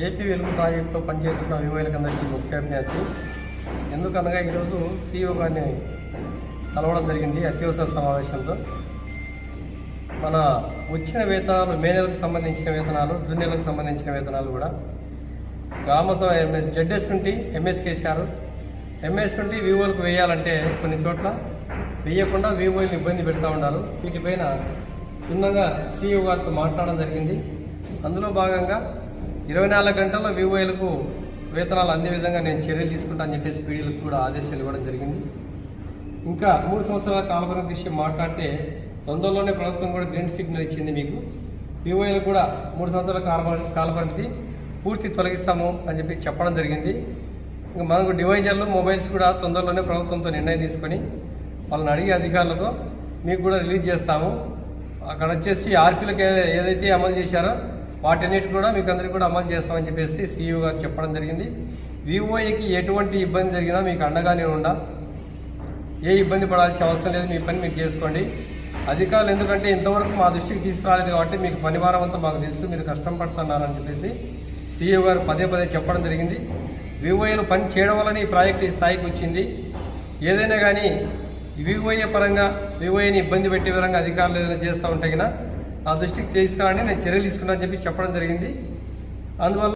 AP వెలుగు ప్రాజెక్టులో పనిచేస్తున్న వివోలకు అందరికీ ముఖ్య విజ్ఞప్తి ఎందుకనగా ఈరోజు సీఓ గారిని కలవడం జరిగింది అత్యవసర సమావేశంతో మన వచ్చిన వేతనాలు మే నెలకు సంబంధించిన వేతనాలు జూన్ నెలకు సంబంధించిన వేతనాలు కూడా గ్రామ జడ్ఎస్ నుండి ఎంఎస్ కేసీఆర్ ఎంఎస్ నుండి వివోలకు వేయాలంటే కొన్ని చోట్ల వేయకుండా వివోలు ఇబ్బంది పెడతా ఉన్నారు వీటిపైన క్షుణ్ణంగా సీఈఓ గారితో మాట్లాడడం జరిగింది. అందులో భాగంగా ఇరవై నాలుగు గంటల్లో వివోఐలకు వేతనాలు అందే విధంగా నేను చర్యలు తీసుకుంటానని చెప్పేసి పీడీలకు కూడా ఆదేశాలు ఇవ్వడం జరిగింది. ఇంకా మూడు సంవత్సరాల కాలపరిమితి విషయం మాట్లాడితే తొందరలోనే ప్రభుత్వం కూడా గ్రీన్ సిగ్నల్ ఇచ్చింది మీకు. వివోఏలు కూడా మూడు సంవత్సరాల కాల కాలపరిమితి పూర్తి తొలగిస్తాము అని చెప్పి చెప్పడం జరిగింది. ఇంకా మనకు డివైజర్లు మొబైల్స్ కూడా తొందరలోనే ప్రభుత్వంతో నిర్ణయం తీసుకొని వాళ్ళని అడిగే అధికారులతో మీకు కూడా రిలీజ్ చేస్తాము. అక్కడ వచ్చేసి ఆర్పీలకు ఏదైతే అమలు చేశారో వాటన్నిటి కూడా మీకు అందరికీ కూడా అమలు చేస్తామని చెప్పేసి సీఈఓ గారు చెప్పడం జరిగింది. వివోఐకి ఎటువంటి ఇబ్బంది జరిగినా మీకు అండగానే ఉండా. ఏ ఇబ్బంది పడాల్సిన అవసరం లేదు మీ పని మీరు చేసుకోండి. అధికారులు ఎందుకంటే ఇంతవరకు మా దృష్టికి తీసుకురాలేదు కాబట్టి మీకు పనివారం అంతా మాకు తెలుసు మీరు కష్టం పడుతున్నారని చెప్పేసి సీఈఓ గారు పదే పదే చెప్పడం జరిగింది. వివోఏలు పని చేయడం వలన ఈ ప్రాజెక్టు ఈ స్థాయికి వచ్చింది. ఏదైనా కానీ వివోఏ పరంగా వివోఏని ఇబ్బంది పెట్టే విధంగా అధికారులు ఏదైనా చేస్తూ ఉంటే కనుక నా దృష్టికి తీసుకురండి నేను చర్యలు తీసుకున్నా చెప్పి చెప్పడం జరిగింది. అందువల్ల